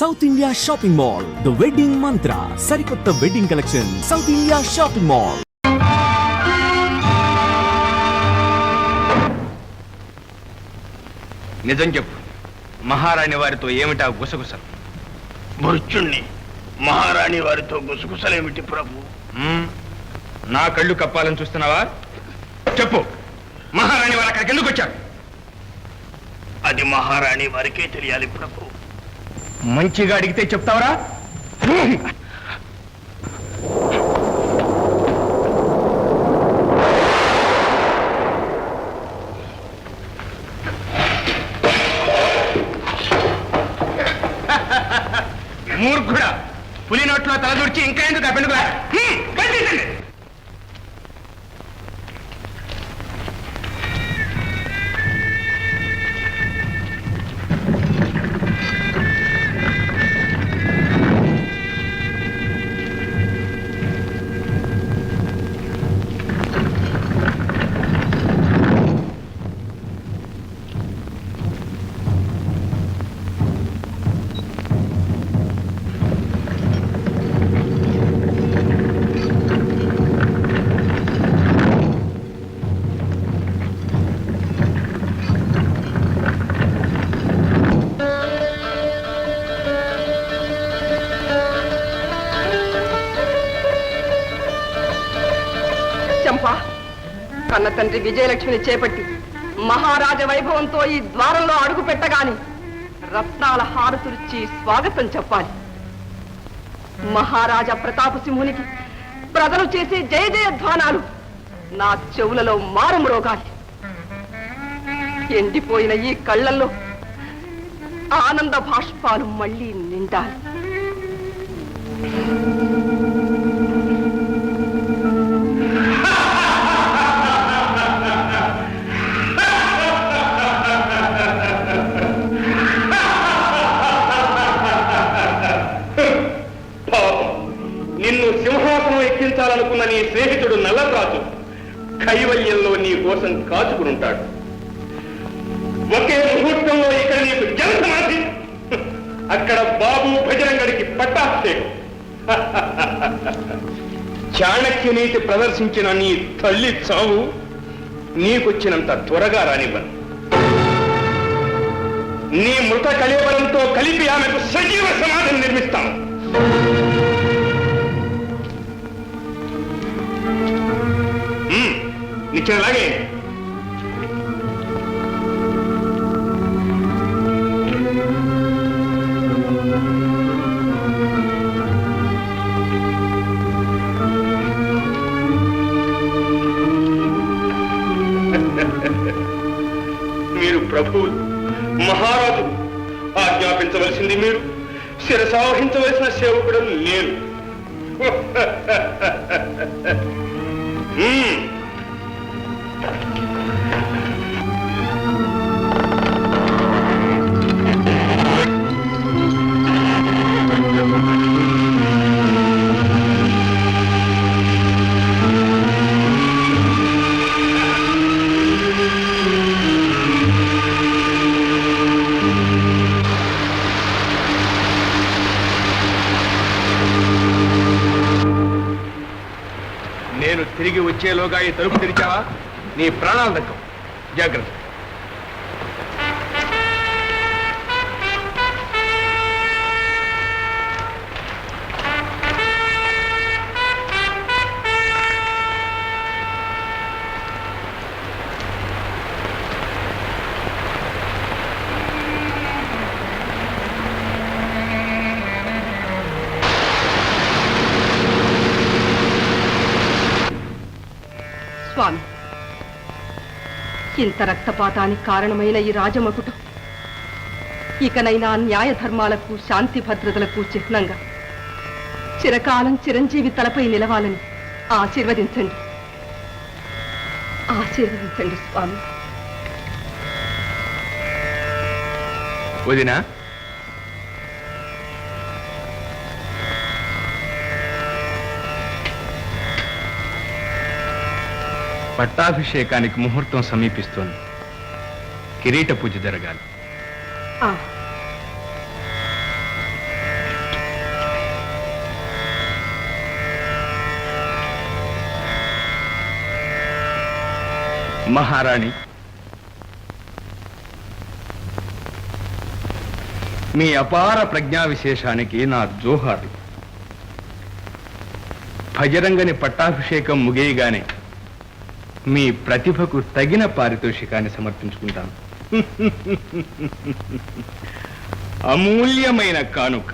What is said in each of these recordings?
South India shopping mall the wedding Mantra సరికొత్త wedding collection south India shopping mall నిజం చెప్పు. మహారాణి వారితో ఏమిటా గుసగుసలు? మృత్యుణ్ణి. మహారాణి వారితో గుసగుసలేమిటి ప్రభు? మ్మ్? నా కళ్ళు కప్పాలని చూస్తున్నావా? చెప్పు. మహారాణి వారు అక్కడికి ఎందుకు వచ్చారు? అది మహారాణి వారికే తెలియాలి ప్రభు. మంచిగా అడిగితే చెప్తావరా? కన్న తండ్రి విజయలక్ష్మిని చేపట్టి మహారాజ వైభవంతో ఈ ద్వారంలో అడుగు పెట్టగాని రత్నాల హారతులిచ్చి స్వాగతం చెప్పాలి. మహారాజా ప్రతాప సింహునికి ప్రజలు చేసే జయ జయధ్వానాలు నా చెవులలో మారుమ్రోగాలి ఎండిపోయిన ఈ కళ్ళల్లో ఆనంద భాష్పాలు మళ్ళీ నిండాలి. కావాలనుకున్న నీ స్నేహితుడు నల్లరాజు కైవల్యంలో నీ కోసం కాచుకునుంటాడు. ఒకే ముహూర్తంలో ఇక్కడ నీకు జనసమాధి. అక్కడ బాబు భజరంగడికి పట్టాభిషేకం. చాణక్య నీతి ప్రదర్శించిన నీ తల్లి చావు నీకొచ్చినంత త్వరగా రానివ్వను. నీ మృత కలేవరంతో కలిపి ఆమెకు సజీవ సమాధిని నిర్మిస్తాను. నిత్యం లాగే మీరు ప్రభువులు మహారాజు ఆజ్ఞాపించవలసింది మీరు శిరసావహించవలసిన సేవకుడు నేను. తలుపు తెరిచావా? నీ ప్రాణాలు దక్కవు జాగ్రత్త. ఇంత రక్తపాతానికి కారణమైన ఈ రాజమకుటం. ఇకనైనా న్యాయ ధర్మాలకు శాంతి భద్రతలకు చిహ్నంగా. చిరకాలం చిరంజీవి తలపై నిలవాలని ఆశీర్వదించండి. ఆశీర్వదించండి స్వామి. వదినా? పట్టాభిషేకానికి ముహూర్తం సమీపిస్తోంది. కిరీట పూజ జరగాలి. మహారాణి మీ అపార ప్రజ్ఞా విశేషానికి నా జోహారు భజరంగని పట్టాభిషేకం ముగియగానే మీ ప్రతిభకు తగిన పారితోషికాన్ని సమర్పించుకుంటాను అమూల్యమైన కానుక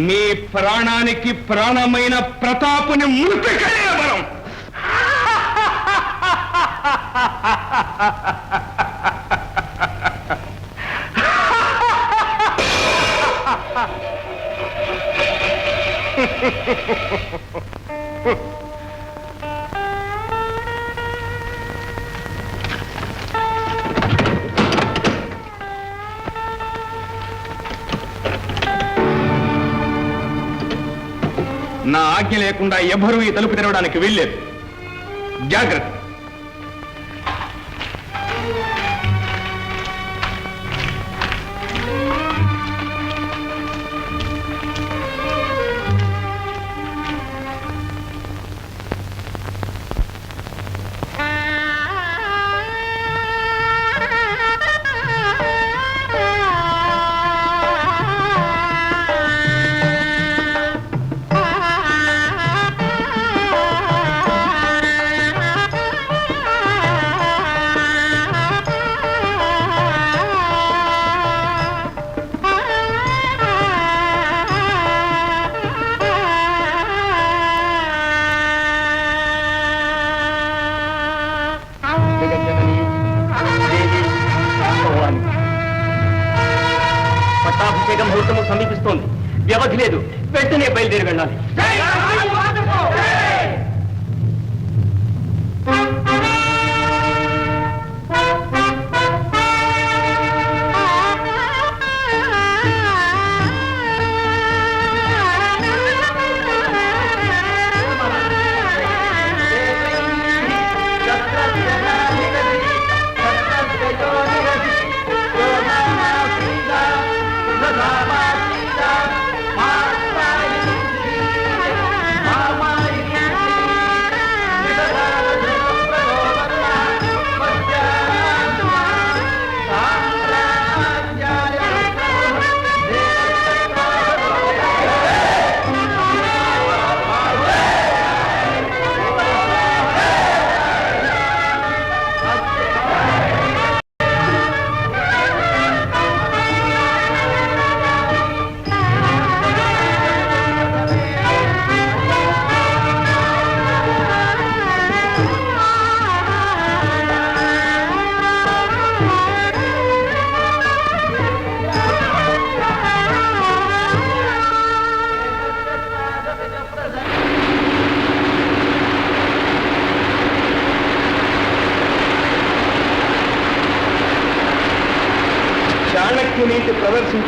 మీ ప్రాణానికి ప్రాణమైన ప్రతాపుని మృతికలే ha! నా ఆజ్ఞ లేకుండా ఎవరూ ఈ తలుపు తెరవడానికి వీల్లేదు. జాగ్రత్త. వ్యవధి లేదు. వెంటనే బయలుదేరి వెళ్ళాలి.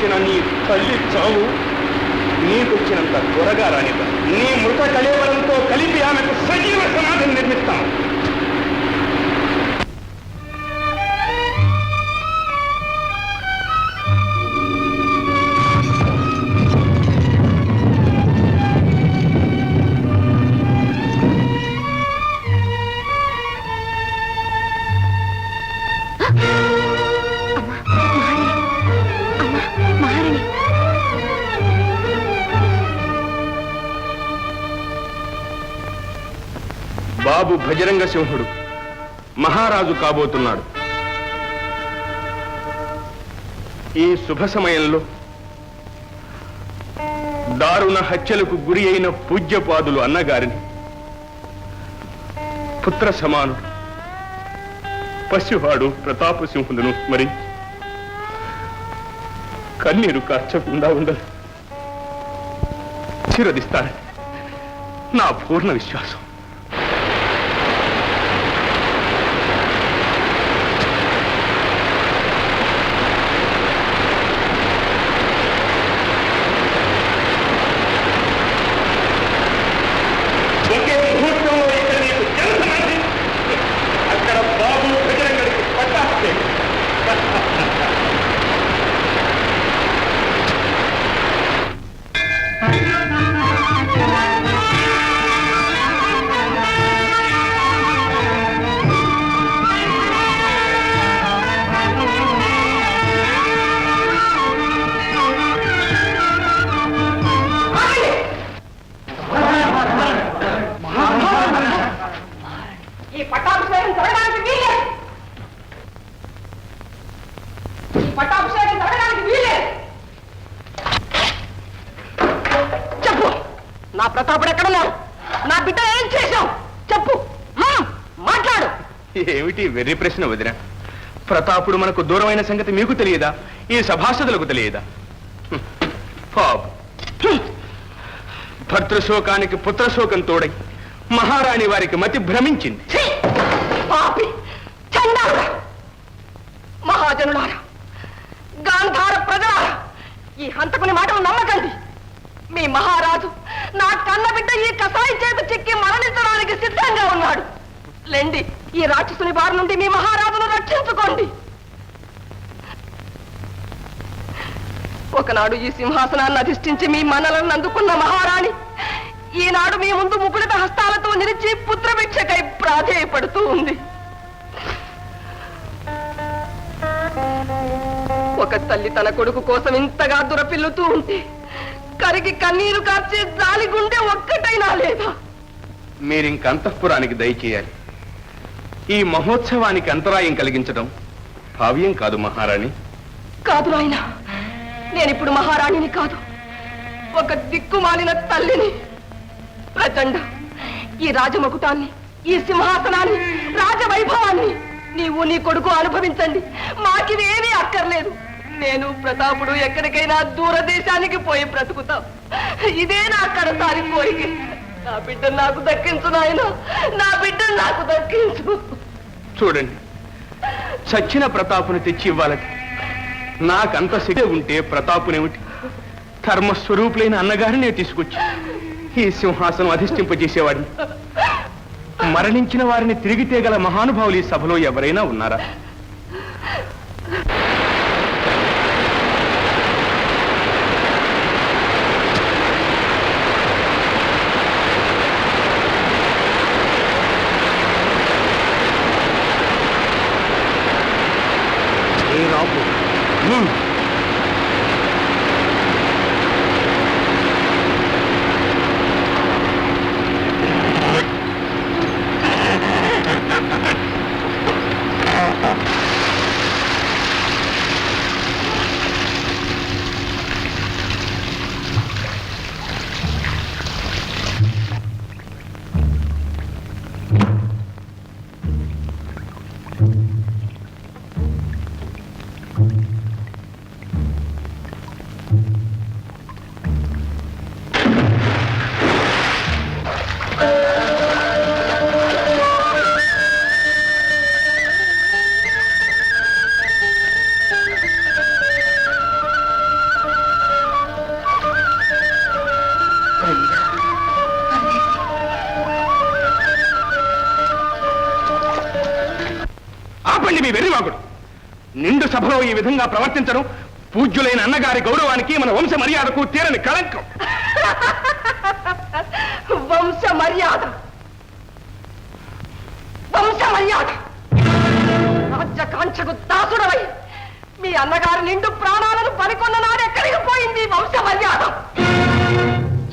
ప్రదర్శించిన నీ తల్లి చావు నీకొచ్చినంత త్వరగా రానిద నీ మృత కళేవరంతో కలిపి ఆమెకు సజీవ సమాధిని నిర్మిస్తాం. భజరంగ సింహుడు. మహారాజు కాబోతున్నాడు. ఈ శుభ సమయంలో దారుణ హత్యలకు గురి అయిన పూజ్యపాదులు అన్నగారిని పుత్ర సమానుడు పసివాడు ప్రతాపసింహులను స్మరించి కన్నీరు కార్చకుండా ఉండదు చిరదిస్తారని నా పూర్ణ విశ్వాసం. ప్రతాపుడు ఎక్కడున్నాడు నా బిడ్డ ఏం చేశావు? చెప్పు. మాట్లాడు. ఏమిటి వెర్రి ప్రశ్న వదిన? ప్రతాపుడు మనకు దూరమైన సంగతి మీకు తెలియదా? ఈ సభాసదులకు తెలియదా. పాపం. భర్తృశోకానికి పుత్రశోకం తోడై మహారాణి వారికి మతి భ్రమించింది! పాపి చండాలుడా మహాజనులారా గాంధార ప్రజలారా ఈ హంతకుని మాటలు నమ్మకండి. మీ మహారాజు నా కన్న బిడ్డ ఈ కసాయి చేత చిక్కి మరణించడానికి సిద్ధంగా ఉన్నాడు. లెండి ఈ రాక్షసుని బారి నుండి మీ మహారాజును రక్షించుకోండి. ఒకనాడు ఈ సింహాసనాన్ని అధిష్ఠించి మీ మనలను అందుకున్న మహారాణి ఈనాడు మీ ముందు ముకుళిత హస్తాలతో నిలిచి పుత్రభిక్షకై ప్రాధేయపడుతూ ఉంది. ఒక తల్లి తన కొడుకు కోసం ఇంతగా దురపిల్లుతూ ఉంటే కరిగి కన్నీరు కార్చే జాలి గుండె ఒక్కటైనా లేదా? మీరింక అంతఃపురానికి దయచేయాలి. ఈ మహోత్సవానికి అంతరాయం కలిగించడం భావ్యం కాదు మహారాణి. కాదు నాయన నేనిప్పుడు మహారాణిని కాదు. ఒక దిక్కుమాలిన తల్లిని ప్రచండ ఈ రాజమకుటాన్ని ఈ సింహాసనాన్ని రాజవైభవాన్ని నీవు నీ కొడుకు అనుభవించండి. మాకిదేమీ అక్కర్లేదు. నేను ప్రతాపుడు ఎక్కడికైనా దూరదేశానికి పోయి బ్రతుకుతాం. ఇదే నా కడతారి కోరిక. నా బిడ్డ నాకు దక్కించు నాయన. నా బిడ్డ నాకు దక్కించు. చూడండి. చచ్చిన ప్రతాపుని తెచ్చి ఇవ్వాలట నాకంత శక్తి ఉంటే ప్రతాపునేమిటి? ధర్మస్వరూపులైన అన్నగారిని తీసుకొచ్చి ఈ సింహాసనం అధిష్టింపజేసేవాడిని మరణించిన వారిని తిరిగి తేగల మహానుభావులు ఈ సభలో ఎవరైనా ఉన్నారా? సభలో ఈ విధంగా ప్రవర్తించడం పూజ్యులైన అన్నగారి గౌరవానికి మన వంశ మర్యాదకు తీరని కళంకం. వంశ మర్యాద. వంశ మర్యాద. రాజ్యకాంక్షకు దాసుడవై మీ అన్నగారి నిండు ప్రాణాలను పనికొన్న నాడు ఎక్కడికి పోయింది వంశ మర్యాద.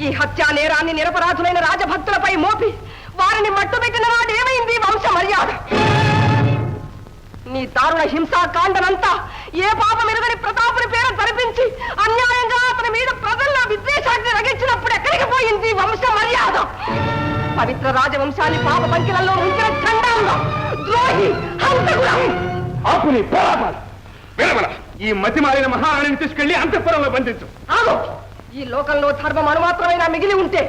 ఈ హత్యా నేరాన్ని నిరపరాధులైన రాజభక్తులపై మోపి వారిని మట్టుబెట్టిన నాడు ఏమైంది వంశ మర్యాద? నీ దారుణ హింసాకాండనంతా ఏ పాపం ఎరుగని ప్రతాపుని పేరు జరిపించి అన్యాయంగా అతని మీద ప్రజల్లో విద్వేషాన్ని రగించినప్పుడు ఎక్కడికి పోయింది వంశ మర్యాద? పవిత్ర రాజవంశాన్ని పాప పంకిలలో ఉంచిన చండాంగ ద్రోహి హంతకులం. ఆపుని పోరాపాలు విరమల ఈ మతి మారిన మహారాణిని తీసుకెళ్ళి అంతఃపురంలో బంధించు. ఆగు. ఈ లోకంలో ధర్మం అనుమాత్రమైనా మిగిలి ఉంటే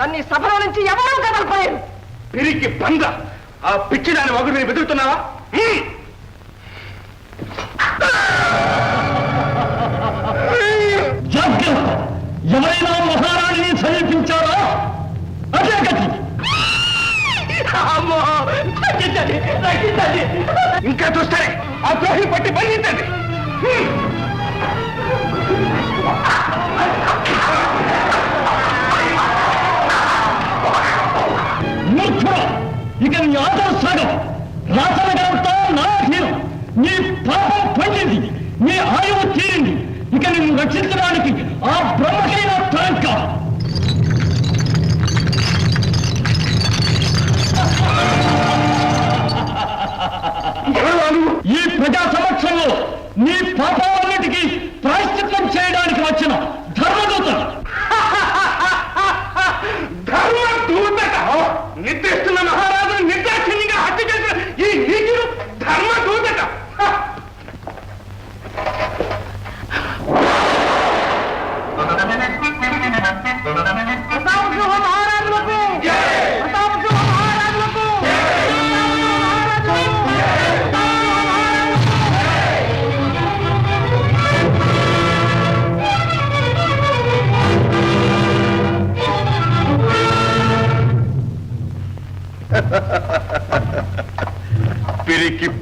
నన్ను సభలో నుంచి ఎవరూ కదలపోయారు? పిరికి బంద. ఆ పిచ్చిదాని ఒకరిని వెతుకుతున్నావా? జాగ్రత్త ఎవరైనా మహారాణిని సమీపించారా? అదే గతి. ఇంకా చూస్తారే ఆ ద్రోహిని పట్టి బంధించండి. ఇక నీ ఆదర సాగం రాసనగరంతా నా అధీనం నీ పాపం పండింది నీ ఆయువు తీరింది. ఇక రక్షించడానికి ఆ బ్రహ్మకైన తరం ఈ ప్రజా సమక్షంలో నీ పాపాలన్నిటికీ ప్రాయశ్చిత్తం చేయడానికి వచ్చిన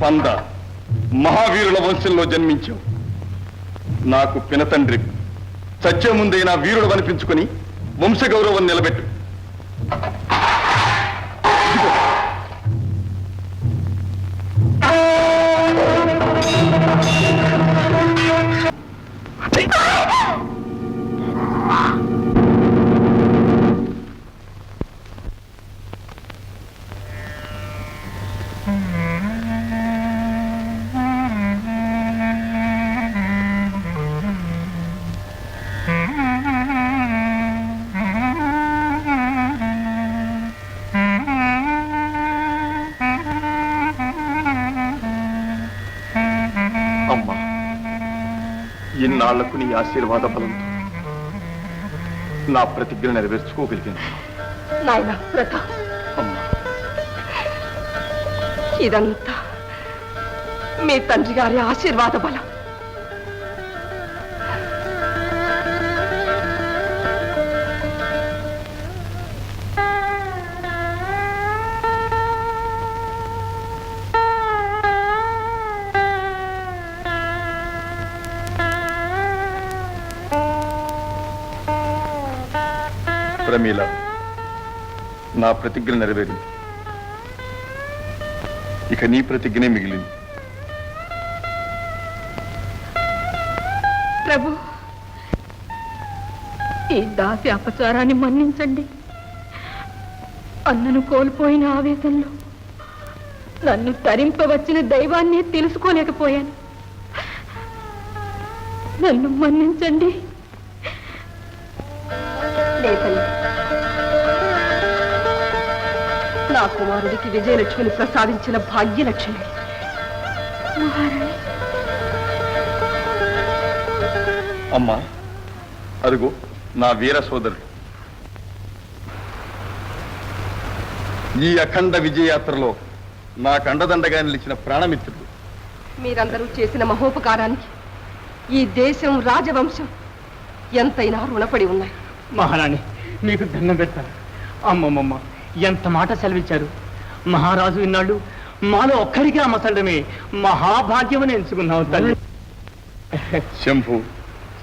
పంద మహావీరుల వంశంలో జన్మించావు. నాకు పినతండ్రి. సత్య ముందైనా వీరుడు అనిపించుకుని వంశగౌరవం నిలబెట్టు. ఆశీర్వాద బలంతో నా ప్రతిజ్ఞ నెరవేర్చుకోగలిగింది నాయన ప్రతాప్ అమ్మా. ఇదంతా మీ తండ్రి గారి ఆశీర్వాద బలం. ప్రమీల నా ప్రతిజ్ఞ నెరవేరింది. ఇక నీ ప్రతిజ్ఞనే మిగిలింది. ప్రభు ఈ దాసి అపచారాన్ని మన్నించండి. అన్నను కోల్పోయిన ఆవేశంలో నన్ను తరింపవచ్చిన దైవాన్ని తెలుసుకోలేకపోయాను. నన్ను మన్నించండి. కుమారుడికి విజయలక్ష్మిని ప్రసాదించిన భాగ్యలక్ష్మి. అమ్మా అరుగు నా వీర సోదరుడు. ఈ అఖండ విజయయాత్రలో నా కండదండగా నిలిచిన ప్రాణమిత్రుడు. మీరందరూ చేసిన మహోపకారానికి ఈ దేశం రాజవంశం ఎంతైనా రుణపడి ఉన్నాయి. మహారాణి మీకు దండం పెడతాను. అమ్మమ్మమ్మ ఎంత మాట సెలవిచ్చారు? మహారాజు ఇన్నాళ్ళు మాలో ఒక్కడికి అమ్మసడమే మహాభాగ్యమని ఎంచుకున్నావు తల్లి. శంభు